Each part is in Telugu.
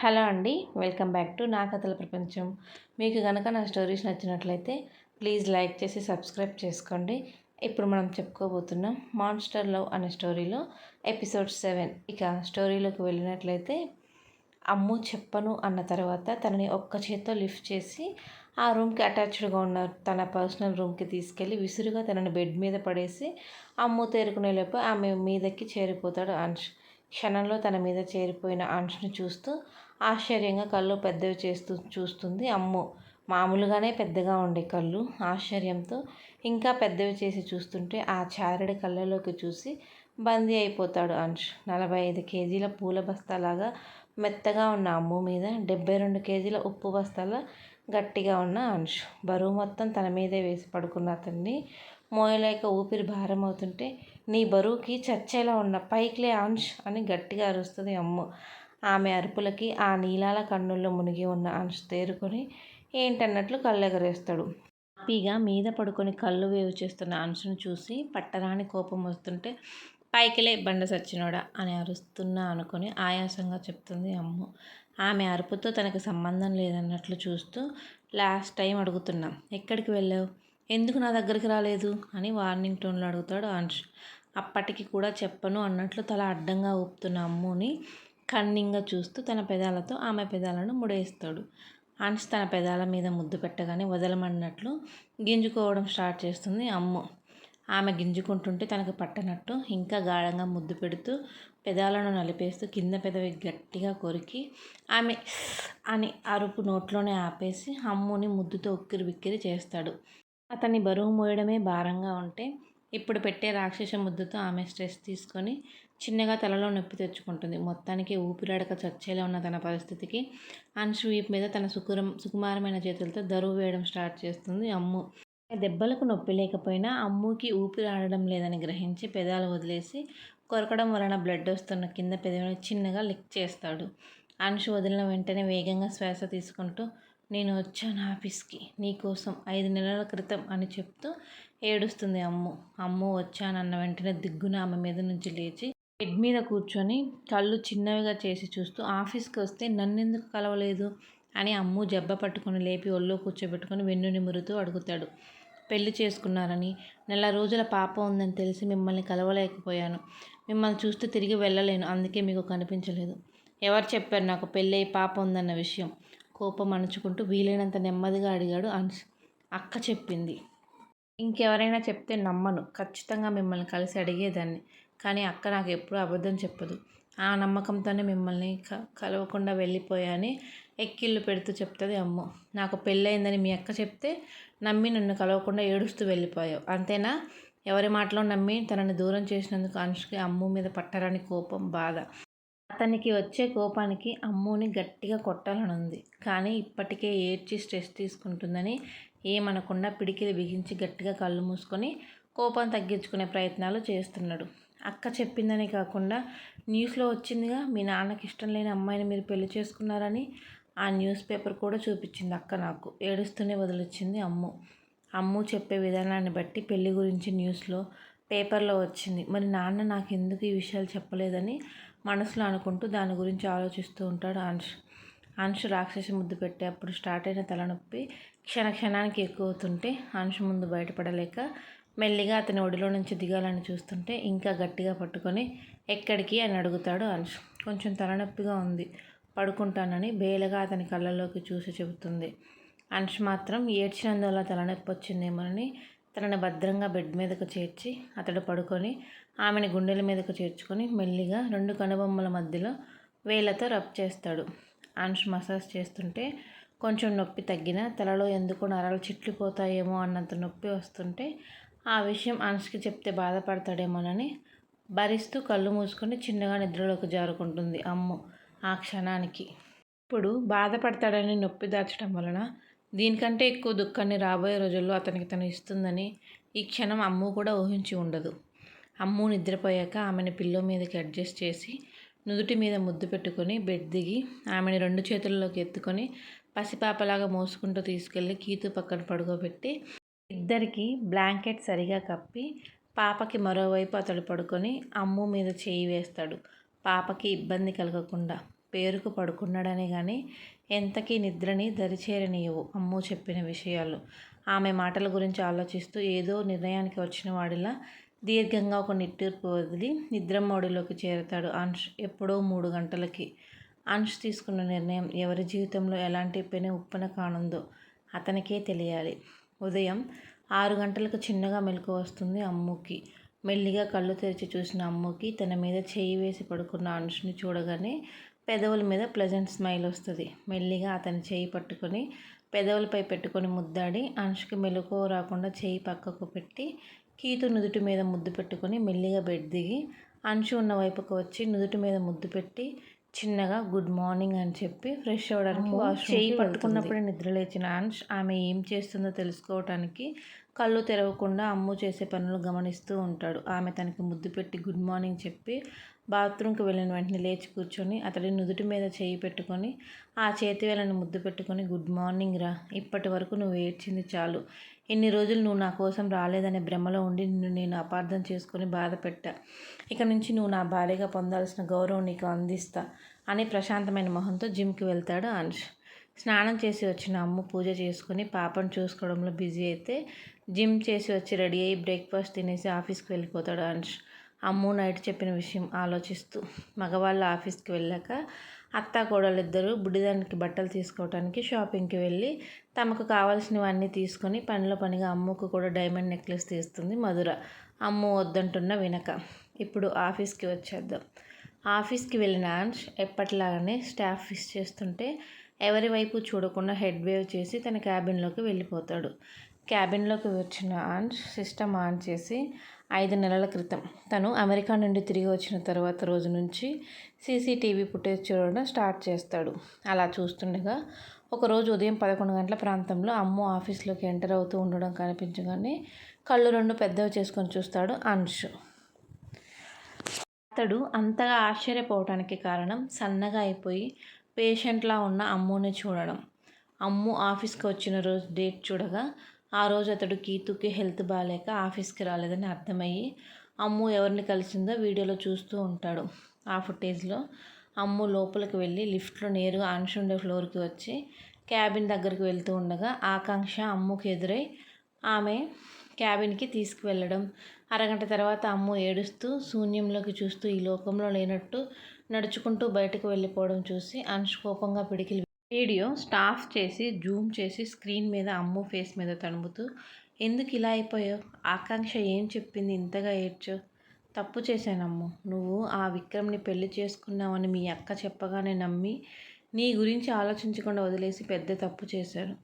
హలో అండి వెల్కమ్ బ్యాక్ టు నా కథల ప్రపంచం. మీకు కనుక నా స్టోరీస్ నచ్చినట్లయితే ప్లీజ్ లైక్ చేసి సబ్స్క్రైబ్ చేసుకోండి. ఇప్పుడు మనం చెప్పుకోబోతున్నాం మాన్స్టర్ లవ్ అనే స్టోరీలో ఎపిసోడ్ సెవెన్. ఇక స్టోరీలోకి వెళ్ళినట్లయితే అమ్ము చెప్పను అన్న తర్వాత తనని ఒక్క చేత్తో లిఫ్ట్ చేసి ఆ రూమ్కి అటాచ్డ్గా ఉన్న తన పర్సనల్ రూమ్కి తీసుకెళ్ళి విసురుగా తనని బెడ్ మీద పడేసి అమ్ము తేరుకునేలోపు ఆమె మీదకి చేరిపోతాడు అంశ్. క్షణంలో తన మీద చేరిపోయిన అంశుని చూస్తూ ఆశ్చర్యంగా కళ్ళు పెద్దవి చేస్తూ చూస్తుంది. అమ్ము! మామూలుగానే పెద్దగా ఉండే కళ్ళు. ఆశ్చర్యంతో ఇంకా పెద్దవి చేసి చూస్తుంటే ఆ చారడి కళ్ళలోకి చూసి బందీ అయిపోతాడు అంశ్ నలభై ఐదు కేజీల పూల బస్తాలాగా మెత్తగా ఉన్న అమ్ము మీద డెబ్బై రెండు కేజీల ఉప్పు బస్తాల గట్టిగా ఉన్న అంశ్ బరువు మొత్తం తన మీదే వేసి పడుకున్న అతన్ని మోయలేక ఊపిరి భారం అవుతుంటే నీ బరువుకి చచ్చేలా ఉన్న పైకిలే అంశ్ అని గట్టిగా అరుస్తుంది అమ్ము. ఆమె అరుపులకి ఆ నీలాల కన్నుల్లో మునిగి ఉన్న అంశ్ తేరుకొని ఏంటన్నట్లు కళ్ళెగరేస్తాడు. హ్యాపీగా మీద పడుకొని కళ్ళు వేవు చేస్తున్న అంశును చూసి పట్టరాని కోపం వస్తుంటే పైకిలే బండ సచ్చినోడా అని అరుస్తున్నా అనుకొని ఆయాసంగా చెప్తుంది అమ్ము. ఆమె అరుపుతో తనకు సంబంధం లేదన్నట్లు చూస్తూ లాస్ట్ టైం అడుగుతున్నాం. ఎక్కడికి వెళ్ళావు? ఎందుకు నా దగ్గరికి రాలేదు? అని వార్నింగ్ టోన్లో అడుగుతాడు అంశ్ అప్పటికి కూడా చెప్పను అన్నట్లు తల అడ్డంగా ఊపుతున్న అమ్ముని కన్నింగా చూస్తూ తన పెదాలతో ఆమె పెదాలను ముడేస్తాడు. అంశ్ తన పెదాల మీద ముద్దు పెట్టగానే వదలమన్నట్లు గింజుకోవడం స్టార్ట్ చేస్తుంది అమ్ము. ఆమె గింజుకుంటుంటే తనకు పట్టనట్టు ఇంకా గాఢంగా ముద్దు పెడుతూ పెదాలను నలిపేస్తూ కింద పెదవి గట్టిగా కొరికి ఆమె అని అరుపు నోట్లోనే ఆపేసి అమ్ముని ముద్దుతో ఉక్కిరి బిక్కిరి చేస్తాడు. అతన్ని బరువు మోయడమే భారంగా ఉంటే ఇప్పుడు పెట్టే రాక్షస ముద్దుతో ఆమె స్ట్రెస్ తీసుకొని చిన్నగా తలలో నొప్పి తెచ్చుకుంటుంది. మొత్తానికి ఊపిరాడక చచ్చేలా ఉన్న తన పరిస్థితికి అన్స్వీప్ వీపు మీద తన సుకురం సుకుమారమైన చేతులతో దరువు వేయడం స్టార్ట్ చేస్తుంది అమ్ము. దెబ్బలకు నొప్పి లేకపోయినా అమ్ముకి ఊపిరి ఆడడం లేదని గ్రహించి పెదాలు వదిలేసి కొరకడం వలన బ్లడ్ వస్తున్న కింద పెదవిని చిన్నగా లిక్ చేస్తాడు. అంశు వదిలిన వెంటనే వేగంగా శ్వాస తీసుకుంటూ నేను వచ్చాను ఆఫీస్కి నీకోసం ఐదు నెలల క్రితం అని చెప్తూ ఏడుస్తుంది అమ్ము. అమ్ము వచ్చానన్న వెంటనే దిగ్గున ఆమె మీద నుంచి లేచి బెడ్ మీద కూర్చొని కళ్ళు చిన్నవిగా చేసి చూస్తూ ఆఫీస్కి వస్తే నన్నెందుకు కలవలేదు? అని అమ్ము జబ్బ పట్టుకొని లేపి ఒళ్ళో కూర్చోబెట్టుకొని వెన్ను నిమురుతూ అడుగుతాడు. పెళ్ళి చేసుకున్నారని. నెల రోజుల పాప ఉందని తెలిసి మిమ్మల్ని కలవలేకపోయాను. మిమ్మల్ని చూస్తే తిరిగి వెళ్ళలేను. అందుకే మీకు కనిపించలేదు. ఎవరు చెప్పారు నాకు పెళ్ళి పాప ఉందన్న విషయం? కోపం అణుచుకుంటూ వీలైనంత నెమ్మదిగా అడిగాడు అన్స్ అక్క చెప్పింది. ఇంకెవరైనా చెప్తే నమ్మను. ఖచ్చితంగా మిమ్మల్ని కలిసి అడిగేదాన్ని. కానీ అక్క నాకు ఎప్పుడూ అబద్ధం చెప్పదు. ఆ నమ్మకంతోనే మిమ్మల్ని క కలవకుండా వెళ్ళిపోయాని ఎక్కిళ్ళు పెడుతూ చెప్తుంది అమ్మ. నాకు పెళ్ళయిందని మీ అక్క చెప్తే నమ్మి నన్ను కలవకుండా ఏడుస్తూ వెళ్ళిపోయావు. అంతేనా? ఎవరి మాటలో నమ్మి తనని దూరం చేసినందుకు అనుష్కి అమ్ము మీద పట్టరాని కోపం బాధ. అతనికి వచ్చే కోపానికి అమ్ముని గట్టిగా కొట్టాలనుంది. కానీ ఇప్పటికే ఏడ్చి స్ట్రెస్ తీసుకుంటుందని ఏమనకుండా పిడికిలు బిగించి గట్టిగా కళ్ళు మూసుకొని కోపం తగ్గించుకునే ప్రయత్నాలు చేస్తున్నాడు. అక్క చెప్పిందని కాకుండా న్యూస్లో వచ్చిందిగా మీ నాన్నకి ఇష్టం లేని అమ్మాయిని మీరు పెళ్ళి చేసుకున్నారని ఆ న్యూస్ పేపర్ కూడా చూపించింది అక్క నాకు. ఏడుస్తూనే వదిలిచ్చింది అమ్ము. అమ్ము చెప్పే విధానాన్ని బట్టి పెళ్ళి గురించి న్యూస్లో పేపర్లో వచ్చింది. మరి నాన్న నాకు ఎందుకు ఈ విషయాలు చెప్పలేదని మనసులో అనుకుంటూ దాని గురించి ఆలోచిస్తూ ఉంటాడు అంశ్ అంశ్ రాక్షసి ముద్దు పెట్టే అప్పుడు స్టార్ట్ అయిన తలనొప్పి క్షణ క్షణానికి ఎక్కువ అవుతుంటే అంశు ముందు బయటపడలేక మెల్లిగా అతని ఒడిలో నుంచి దిగాలని చూస్తుంటే ఇంకా గట్టిగా పట్టుకొని ఎక్కడికి అని అడుగుతాడు అంశ్ కొంచెం తలనొప్పిగా ఉంది పడుకుంటానని బేలగా అతని కళ్ళలోకి చూసి చెబుతుంది. అంశ్ మాత్రం ఏడ్చినందువల్ల తలనొప్పి వచ్చిందేమోనని తనని భద్రంగా బెడ్ మీదకు చేర్చి అతడు పడుకొని ఆమెను గుండెల మీదకు చేర్చుకొని మెల్లిగా రెండు కనుబొమ్మల మధ్యలో వేలతో రబ్ చేస్తాడు. అంశ్ మసాజ్ చేస్తుంటే కొంచెం నొప్పి తగ్గిన తలలో ఎందుకో నరాలు చిట్లిపోతాయేమో అన్నంత నొప్పి వస్తుంటే ఆ విషయం అంశ్కి చెప్తే బాధపడతాడేమోనని భరిస్తూ కళ్ళు మూసుకొని చిన్నగా నిద్రలోకి జారుకుంటుంది అమ్ము ఆ క్షణానికి. ఇప్పుడు బాధపడతాడని నొప్పి దాచడం వలన దీనికంటే ఎక్కువ దుఃఖాన్ని రాబోయే రోజుల్లో అతనికి తను ఇస్తుందని ఈ క్షణం అమ్ము కూడా ఊహించి ఉండదు. అమ్ము నిద్రపోయాక ఆమెను పిల్లో మీదకి అడ్జస్ట్ చేసి నుదుటి మీద ముద్దు పెట్టుకొని బెడ్ దిగి ఆమెను రెండు చేతుల్లోకి ఎత్తుకొని పసిపాపలాగా మోసుకుంటూ తీసుకెళ్ళి కీతు పక్కన పడుకోబెట్టి ఇద్దరికి బ్లాంకెట్ సరిగా కప్పి పాపకి మరోవైపు అతడు పడుకొని అమ్ము మీద చేయి వేస్తాడు. పాపకి ఇబ్బంది కలగకుండా పేరుకు పడుకున్నాడనే కానీ ఎంతకీ నిద్రని దరిచేరనీయవు అమ్ము చెప్పిన విషయాలు. ఆమె మాటల గురించి ఆలోచిస్తూ ఏదో నిర్ణయానికి వచ్చిన వాడిలా దీర్ఘంగా ఒక నిట్టూర్పు వదిలి నిద్రమోడిలోకి చేరతాడు అంష్ ఎప్పుడో మూడు గంటలకి. అంష్ తీసుకున్న నిర్ణయం ఎవరి జీవితంలో ఎలాంటి పెను ఉప్పన కానుందో అతనికే తెలియాలి. ఉదయం ఆరు గంటలకు చిన్నగా మెలకు వస్తుంది అమ్ముకి. మెల్లిగా కళ్ళు తెరిచి చూసిన అమ్ముకి తన మీద చేయి వేసి పడుకున్న అంశుని చూడగానే పెదవుల మీద ప్లెజెంట్ స్మైల్ వస్తుంది. మెల్లిగా అతని చేయి పట్టుకొని పెదవులపై పెట్టుకొని ముద్దాడి అంశుకి మెలకువ రాకుండా చేయి పక్కకు పెట్టి కీతు నుదుటి మీద ముద్దు పెట్టుకొని మెల్లిగా బెడ్ దిగి అంశు ఉన్న వైపుకు వచ్చి నుదుటి మీద ముద్దు పెట్టి చిన్నగా గుడ్ మార్నింగ్ అని చెప్పి ఫ్రెష్ అవ్వడానికి చేయి పట్టుకున్నప్పుడే నిద్ర లేచిన అంశ్ ఆమె ఏం చేస్తుందో తెలుసుకోవటానికి కళ్ళు తెరవకుండా అమ్ము చేసే పనులు గమనిస్తూ ఉంటాడు. ఆమె తనకి ముద్దు పెట్టి గుడ్ మార్నింగ్ చెప్పి బాత్రూమ్కి వెళ్ళిన వెంటనే లేచి కూర్చొని అతడి నుదుటి మీద చేయి పెట్టుకొని ఆ చేతి వేళని ముద్దు పెట్టుకొని గుడ్ మార్నింగ్ రా ఇప్పటి వరకు నువ్వు ఏడ్చింది చాలు. ఇన్ని రోజులు నువ్వు నా కోసం రాలేదనే భ్రమలో ఉండి నిన్ను నేను అపార్థం చేసుకుని బాధ పెట్టా. ఇక నుంచి నువ్వు నా భార్యగా పొందాల్సిన గౌరవం నీకు అందిస్తా అని ప్రశాంతమైన మొహంతో జిమ్కి వెళ్తాడు అంశ్ స్నానం చేసి వచ్చిన అమ్మ పూజ చేసుకుని పాపను చూసుకోవడంలో బిజీ అయితే జిమ్ చేసి వచ్చి రెడీ అయ్యి బ్రేక్ఫాస్ట్ తినేసి ఆఫీస్కి వెళ్ళిపోతాడు అంశ్ అమ్ము నైట్ చెప్పిన విషయం ఆలోచిస్తూ మగవాళ్ళ ఆఫీస్కి వెళ్ళాక అత్త కోడలిద్దరూ బుడ్డిదానికి బట్టలు తీసుకోవడానికి షాపింగ్కి వెళ్ళి తమకు కావాల్సినవన్నీ తీసుకొని పనిలో పనిగా అమ్ముకు కూడా డైమండ్ నెక్లెస్ తీస్తుంది మధుర. అమ్ము వద్దంటున్న వినక. ఇప్పుడు ఆఫీస్కి వచ్చేద్దాం. ఆఫీస్కి వెళ్ళిన అంశ్ ఎప్పటిలాగానే స్టాఫ్ ఫిష్ చేస్తుంటే ఎవరి వైపు చూడకుండా హెడ్ వేవ్ చేసి తన క్యాబిన్లోకి వెళ్ళిపోతాడు. క్యాబిన్లోకి వచ్చిన ఆన్ సిస్టమ్ ఆన్ చేసి ఐదు నెలల క్రితం. తను అమెరికా నుండి తిరిగి వచ్చిన తర్వాత రోజు నుంచి సీసీటీవీ ఫుటేజ్ చూడడం స్టార్ట్ చేస్తాడు. అలా చూస్తుండగా ఒకరోజు ఉదయం పదకొండు గంటల ప్రాంతంలో అమ్మ ఆఫీస్లోకి ఎంటర్ అవుతూ ఉండడం కనిపించగానే కళ్ళు రెండు పెద్దవి చేసుకొని చూస్తాడు అంశ్ అతడు అంతగా ఆశ్చర్యపోవటానికి కారణం సన్నగా అయిపోయి పేషెంట్లా ఉన్న అమ్ముని చూడడం. అమ్ము ఆఫీస్కి వచ్చిన రోజు డేట్ చూడగా ఆ రోజు అతడు కీతుకి హెల్త్ బాగాలేక ఆఫీస్కి రాలేదని అర్థమయ్యి అమ్ము ఎవరిని కలిసిందో వీడియోలో చూస్తూ ఉంటాడు. ఆ ఫుటేజ్లో అమ్ము లోపలికి వెళ్ళి లిఫ్ట్లో నేరుగా ఉండే ఫ్లోర్కి వచ్చి క్యాబిన్ దగ్గరికి వెళ్తూ ఉండగా ఆకాంక్ష అమ్ముకి ఎదురై ఆమె క్యాబిన్కి తీసుకువెళ్ళడం. అరగంట తర్వాత అమ్ము ఏడుస్తూ శూన్యంలోకి చూస్తూ ఈ లోకంలో లేనట్టు నడుచుకుంటూ బయటకు వెళ్ళిపోవడం చూసి అంశ్ కోపంగా పిడికిలి వీడియో స్టాఫ్ చేసి జూమ్ చేసి స్క్రీన్ మీద అమ్ము ఫేస్ మీద తణుముతూ ఎందుకు ఇలా అయిపోయావు? ఆకాంక్ష ఏం చెప్పింది? ఇంతగా ఏడ్చో? తప్పు చేశానమ్ము. నువ్వు ఆ విక్రమ్ని పెళ్ళి చేసుకున్నావని మీ అక్క చెప్పగానే నమ్మి నీ గురించి ఆలోచించకుండా వదిలేసి పెద్ద తప్పు చేశాడు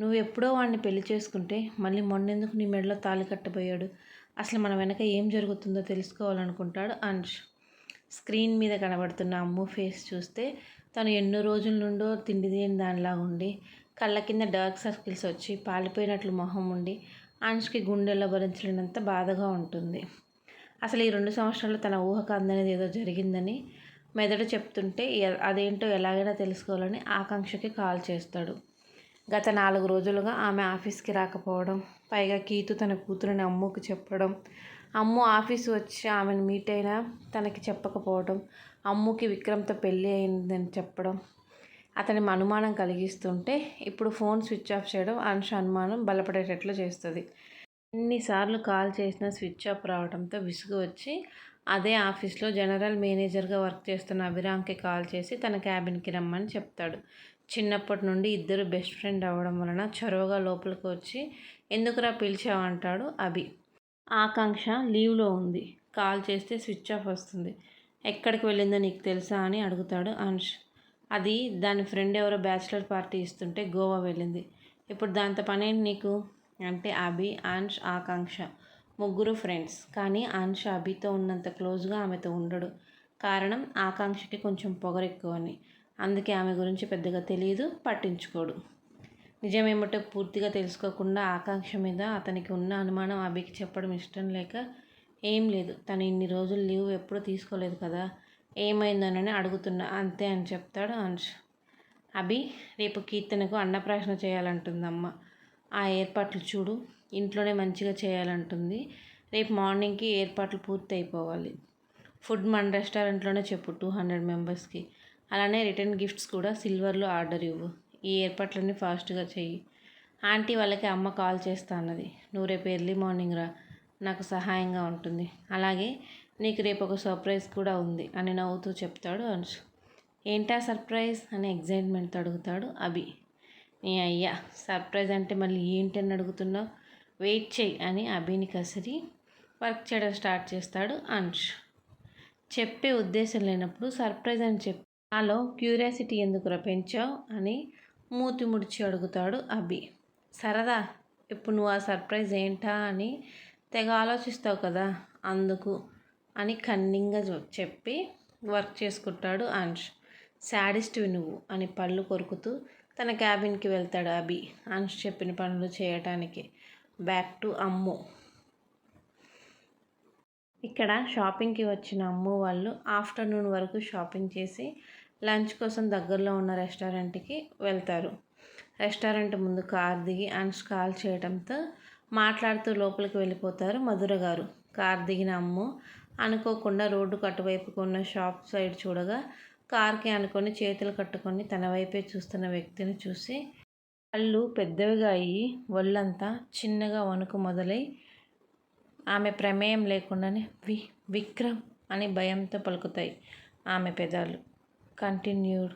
నువ్వు ఎప్పుడో వాడిని పెళ్ళి చేసుకుంటే మళ్ళీ మొన్నెందుకు నీ మెడలో తాళి కట్టబోయాడు? అసలు మన వెనక ఏం జరుగుతుందో తెలుసుకోవాలనుకుంటాడు అంశ్. స్క్రీన్ మీద కనబడుతున్న అమ్ము ఫేస్ చూస్తే తను ఎన్నో రోజుల నుండో తిండి తిని దానిలా ఉండి కళ్ళ కింద డార్క్ సర్కిల్స్ వచ్చి పాలిపోయినట్లు మొహం ఉండి అంష్కి గుండెల్లో భరించలేనంత బాధగా ఉంటుంది. అసలు ఈ రెండు సంవత్సరాలు తన ఊహకు అందనేది ఏదో జరిగిందని మెదడు చెప్తుంటే అదేంటో ఎలాగైనా తెలుసుకోవాలని ఆకాంక్షకి కాల్ చేస్తాడు. గత నాలుగు రోజులుగా ఆమె ఆఫీస్కి రాకపోవడం పైగా కీతు తన కూతురుని అమ్ముకు చెప్పడం అమ్ము ఆఫీస్ వచ్చి ఆమెను మీట్ అయినా తనకి చెప్పకపోవడం అమ్ముకి విక్రమ్తో పెళ్ళి అయిందని చెప్పడం అతని అనుమానం కలిగిస్తుంటే ఇప్పుడు ఫోన్ స్విచ్ ఆఫ్ చేయడం అంశ అనుమానం బలపడేటట్లు చేస్తుంది. ఎన్నిసార్లు కాల్ చేసినా స్విచ్ ఆఫ్ రావడంతో విసుగు వచ్చి అదే ఆఫీస్లో జనరల్ మేనేజర్గా వర్క్ చేస్తున్న అభిరామ్కి కాల్ చేసి తన క్యాబిన్కి రమ్మని చెప్తాడు. చిన్నప్పటి నుండి ఇద్దరు బెస్ట్ ఫ్రెండ్ అవ్వడం వలన చొరవగా లోపలికి వచ్చి ఎందుకురా పిలిచావంటాడు అభి. ఆకాంక్ష లీవ్లో ఉంది. కాల్ చేస్తే స్విచ్ ఆఫ్ వస్తుంది. ఎక్కడికి వెళ్ళిందో నీకు తెలుసా అని అడుగుతాడు అంష్ అది దాని ఫ్రెండ్ ఎవరో బ్యాచిలర్ పార్టీ ఇస్తుంటే గోవా వెళ్ళింది. ఇప్పుడు దాంతో పని నీకు? అంటే అభి అంష్ ఆకాంక్ష. ముగ్గురు ఫ్రెండ్స్. కానీ అంష్ అభితో ఉన్నంత క్లోజ్గా ఆమెతో ఉండడు. కారణం ఆకాంక్షకి కొంచెం పొగరెక్కువని. అందుకే ఆమె గురించి పెద్దగా తెలియదు పట్టించుకోడు. నిజమేమిటో పూర్తిగా తెలుసుకోకుండా ఆకాంక్ష మీద అతనికి ఉన్న అనుమానం అభికి చెప్పడం ఇష్టం లేక ఏం లేదు. తను ఇన్ని రోజులు లీవ్ ఎప్పుడు తీసుకోలేదు కదా. ఏమైందోనని అడుగుతున్నా. అంతే అని చెప్తాడు అంశ్. అభి రేపు కీర్తనకు అన్నప్రాశన చేయాలంటుందమ్మ. ఆ ఏర్పాట్లు చూడు. ఇంట్లోనే మంచిగా చేయాలంటుంది. రేపు మార్నింగ్కి ఏర్పాట్లు పూర్తి అయిపోవాలి ఫుడ్ మన రెస్టారెంట్లోనే చెప్పు టూ హండ్రెడ్ మెంబర్స్కి. అలానే రిటర్న్ గిఫ్ట్స్ కూడా సిల్వర్లో ఆర్డర్ ఇవ్వు. ఈ ఏర్పాట్లన్నీ ఫాస్ట్గా చెయ్యి. ఆంటీ వాళ్ళకి అమ్మ కాల్ చేస్తా అన్నది. నువ్వు రేపు ఎర్లీ మార్నింగ్ రా. నాకు సహాయంగా ఉంటుంది. అలాగే నీకు రేపు ఒక సర్ప్రైజ్ కూడా ఉంది అని నవ్వుతూ చెప్తాడు అంశు ఏంటా సర్ప్రైజ్ అని ఎగ్జైట్మెంట్తో అడుగుతాడు అభి. నీ అయ్యా సర్ప్రైజ్ అంటే మళ్ళీ ఏంటని అడుగుతున్నావు? వెయిట్ చేయి అని అభిని కసిరి వర్క్ చేయడం స్టార్ట్ చేస్తాడు అంశ్ చెప్పే ఉద్దేశం లేనప్పుడు సర్ప్రైజ్ అని చెప్పి. నాలో క్యూరియాసిటీ ఎందుకు పెంచావు అని మూతి ముడిచి అడుగుతాడు అభి. సరదా ఇప్పుడు నువ్వు ఆ సర్ప్రైజ్ ఏంటా అని తెగ ఆలోచిస్తావు కదా అందుకు అని కన్నింగ్గా చెప్పి వర్క్ చేసుకుంటాడు అంష్. శాడిస్ట్వి నువ్వు అని పళ్ళు కొరుకుతూ తన క్యాబిన్కి వెళ్తాడు అభి. అంష్ చెప్పిన పనులు చేయటానికి. Back to Ammu. ఇక్కడ షాపింగ్కి వచ్చిన అమ్ము వాళ్ళు ఆఫ్టర్నూన్ వరకు షాపింగ్ చేసి లంచ్ కోసం దగ్గరలో ఉన్న రెస్టారెంట్కి వెళ్తారు. రెస్టారెంట్ ముందు కార్ దిగి అంశ్ కాల్ చేయడంతో మాట్లాడుతూ లోపలికి వెళ్ళిపోతారు మధుర గారు. కార్ దిగిన అమ్ము అనుకోకుండా రోడ్డు కట్టువైపుకు ఉన్న షాప్ సైడ్ చూడగా కార్కి అనుకొని చేతులు కట్టుకొని తన వైపే చూస్తున్న వ్యక్తిని చూసి కళ్ళు పెద్దవిగా అయ్యి ఒళ్ళంతా చిన్నగా వణుకు మొదలై ఆమె ప్రమేయం లేకుండానే వి విక్రమ్ అని భయంతో పలుకుతాయి ఆమె పెదాలు. కంటిన్యూడ్